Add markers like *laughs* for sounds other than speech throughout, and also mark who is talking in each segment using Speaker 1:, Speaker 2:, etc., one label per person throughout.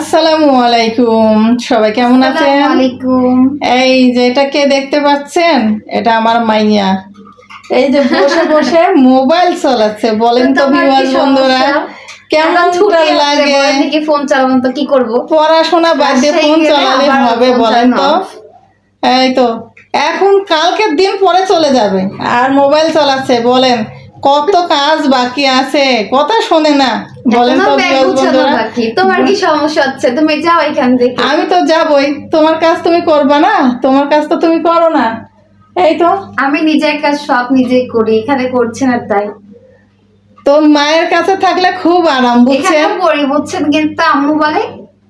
Speaker 1: আসসালামু আলাইকুম। সবাই কেমন আছেন? এই যে এটা কে দেখতে পাচ্ছেন? এটা আমার মাইয়া। এই যে বসে বসে মোবাইল চালাচ্ছে। বলেন তো ভিউয়ার বন্ধুরা কেমন
Speaker 2: এখন
Speaker 1: লাগে?
Speaker 2: ফোন চালাবো তো কি করব?
Speaker 1: পড়াশোনা বাদ দিয়ে ফোন চালালে হবে বলেন তো। এই তো এখন কালকের দিন পরে চলে যাবে। আর মোবাইল চালাচ্ছে বলেন। কত কাজ বাকি আছে? কথা শোনে না। বলেন তো বন্ধুরা।
Speaker 2: তোমার কি সমস্যা হচ্ছে? তুমি যাও এখান থেকে।
Speaker 1: আমি তো যাবই। তোমার কাজ তুমি করবা না? তোমার কাজ তো তুমি করো না। এই তো।
Speaker 2: আমি নিজের কাজ সব নিজেই করি। এখানে করছে না তাই।
Speaker 1: তো মায়ের কাছে থাকলে খুব আরাম বুঝছেন?
Speaker 2: করি বুঝছেন? কিন্তু আম্মু বলে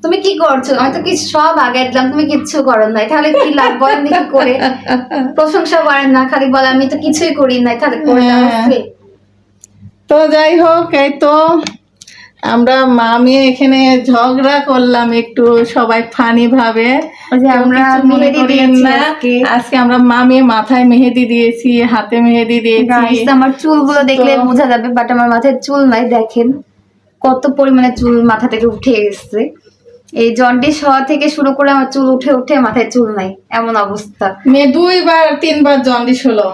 Speaker 2: তুমি কি করছ? আমি তো কিছু সব আগে দিলাম। তুমি কিচ্ছু করো নাই। তাহলে কি লাভ? বলেন দেখি করে। প্রশংসা করেন না। খালি বলে আমি তো কিছুই করি নাই। তাহলে করে
Speaker 1: হ্যাঁ। তো যাই হোক এই তো আমরা মা মেয়ে এখানে ঝগড়া করলাম একটু সবাই ফানি ভাবে।
Speaker 2: আমরা আজকে।
Speaker 1: আমরা মা মেয়ে মাথায় মেহেদি দিয়েছি হাতে মেহেদি দিয়েছি।
Speaker 2: আমার চুলগুলো দেখলে বোঝা যাবে বাট আমার মাথায় চুল নাই দেখেন কত পরিমাণে চুল মাথা থেকে উঠে গেছে এই জন্ডিস হওয়া থেকে শুরু করে আমার চুল উঠে উঠে মাথায় চুল নাই এমন অবস্থা।
Speaker 1: মেয়ে দুইবার তিনবার জন্ডিস হলো।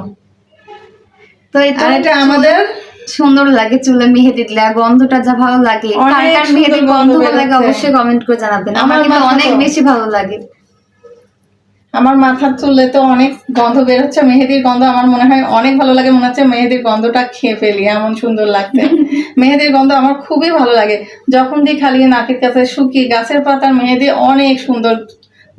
Speaker 2: তো
Speaker 1: এটা আমাদের
Speaker 2: সুন্দর লাগে চুলে মেহেদি দিলে গন্ধটা যা ভালো লাগে। কার কার
Speaker 1: গন্ধ
Speaker 2: ভালো লাগে অবশ্যই কমেন্ট করে জানাবেন। আমার
Speaker 1: আমার
Speaker 2: কিন্তু অনেক বেশি ভালো লাগে।
Speaker 1: আমার মাথার চুলে তো অনেক গন্ধ বের হচ্ছে মেহেদির গন্ধ আমার মনে হয় অনেক ভালো লাগে মনে হচ্ছে মেহেদির গন্ধটা খেয়ে ফেলি এমন সুন্দর লাগছে। *laughs* মেহেদির গন্ধ আমার খুবই ভালো লাগে। যখন দিই খালি নাকের কাছে শুকিয়ে গাছের পাতার মেহেদি অনেক সুন্দর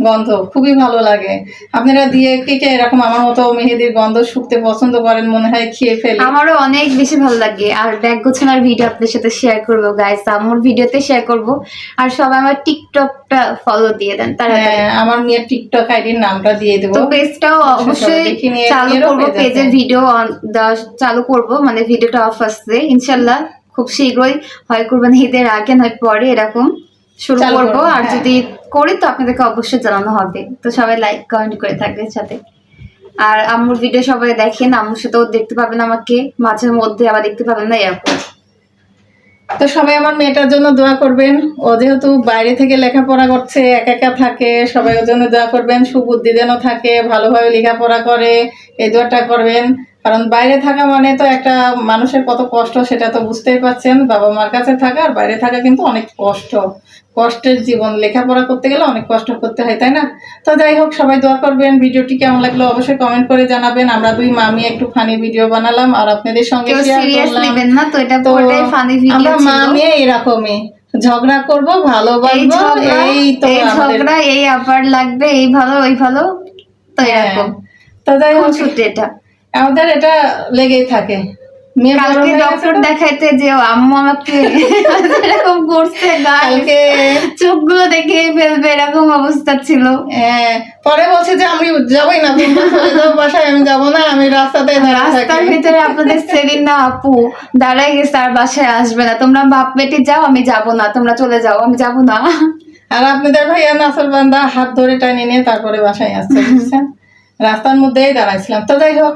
Speaker 1: গন্ধ খুবই ভালো লাগে। আপনারা দিয়ে কে কে এরকম আমার মতো মেহেদির গন্ধ শুকতে পছন্দ করেন মনে হয় খেয়ে ফেলে।
Speaker 2: আমারও অনেক বেশি ভালো লাগে। আর ব্যাগ গোছানোর ভিডিও আপনাদের সাথে শেয়ার করব গাইস আমার ভিডিওতে শেয়ার করব। আর সবাই আমার টিকটকটা ফলো দিয়ে দেন তাড়াতাড়ি।
Speaker 1: হ্যাঁ, আমার মেয়ের টিকটক আইডির নামটা দিয়ে দেবো।
Speaker 2: তো পেজটাও অবশ্যই চালু করব। পেজের ভিডিও চালু করব। মানে ভিডিওটা অফ আসছে। ইনশাল্লাহ খুব শীঘ্রই হয় করবেন ঈদের আগে নয় পরে এরকম। শুরু করব, আর
Speaker 1: হ্যাঁ।
Speaker 2: যদি করি তো আপনাদেরকে অবশ্যই জানানো হবে। তো সবাই লাইক কমেন্ট করে থাকবেন সাথে। আর আম্মুর ভিডিও সবাই দেখেন আম্মুর সাথেও দেখতে পাবেন আমাকে। মাঝে মধ্যে আবার দেখতে পাবেন না এরকম।
Speaker 1: তো সবাই আমার মেয়েটার জন্য দোয়া করবেন। ও যেহেতু বাইরে থেকে লেখাপড়া করছে একা একা থাকে সবাই ওর জন্য দোয়া করবেন। সুবুদ্ধি যেন থাকে ভালোভাবে লেখাপড়া করে এই দোয়াটা করবেন। কারণ বাইরে থাকা মানে তো একটা মানুষের কত কষ্ট সেটা তো বুঝতেই পারছেন বাবা মার কাছে থাকা আর বাইরে থাকা কিন্তু অনেক কষ্ট। কষ্টের জীবন লেখাপড়া করতে গেলে অনেক কষ্ট করতে হয় তাই না? তো যাই হোক সবাই দোয়া করবেন ভিডিওটি কেমন লাগল অবশ্যই কমেন্ট করে জানাবেন। আমরা দুই মামি একটু ফানি ভিডিও বানালাম আর আপনাদের সঙ্গে
Speaker 2: কেউ
Speaker 1: শেয়ার করলাম।
Speaker 2: না তো এটা পুরোটাই ফানি ভিডিও
Speaker 1: আমরা মা
Speaker 2: ছিল।
Speaker 1: মেয়ে এরকমই। ঝগড়া করব ভালোবাসবো এই তো
Speaker 2: ঝগড়া এই আবার লাগবে এই ভালো ওই ভালো তো
Speaker 1: হ্যাঁ।
Speaker 2: এরকম।
Speaker 1: তো যাই হোক
Speaker 2: এটা।
Speaker 1: আমাদের এটা লেগেই থাকে।
Speaker 2: কালকে ডক্টর দেখাইতে যে আম্মু আমাকে এরকম করছে
Speaker 1: কালকে
Speaker 2: চোখগুলো দেখে ফেলবে এরকম অবস্থা ছিল।
Speaker 1: হ্যাঁ, পরে বলছে যে আমি যাবোই না বাসায় আমি যাব না আমি রাস্তাতে
Speaker 2: রাস্তার ভিতরে আপনাদের সেদিন না আপু। দাঁড়াই গেছে আর বাসায় আসবে না। তোমরা বাপ বেটি যাও আমি যাব না তোমরা চলে যাও আমি যাব না।
Speaker 1: আর আপনাদের ভাইয়া নাসর বান্দা হাত ধরে টানি নিয়ে তারপরে বাসায় আসছে রাস্তার মধ্যেই দাঁড়াইছিলাম। তো যাই হোক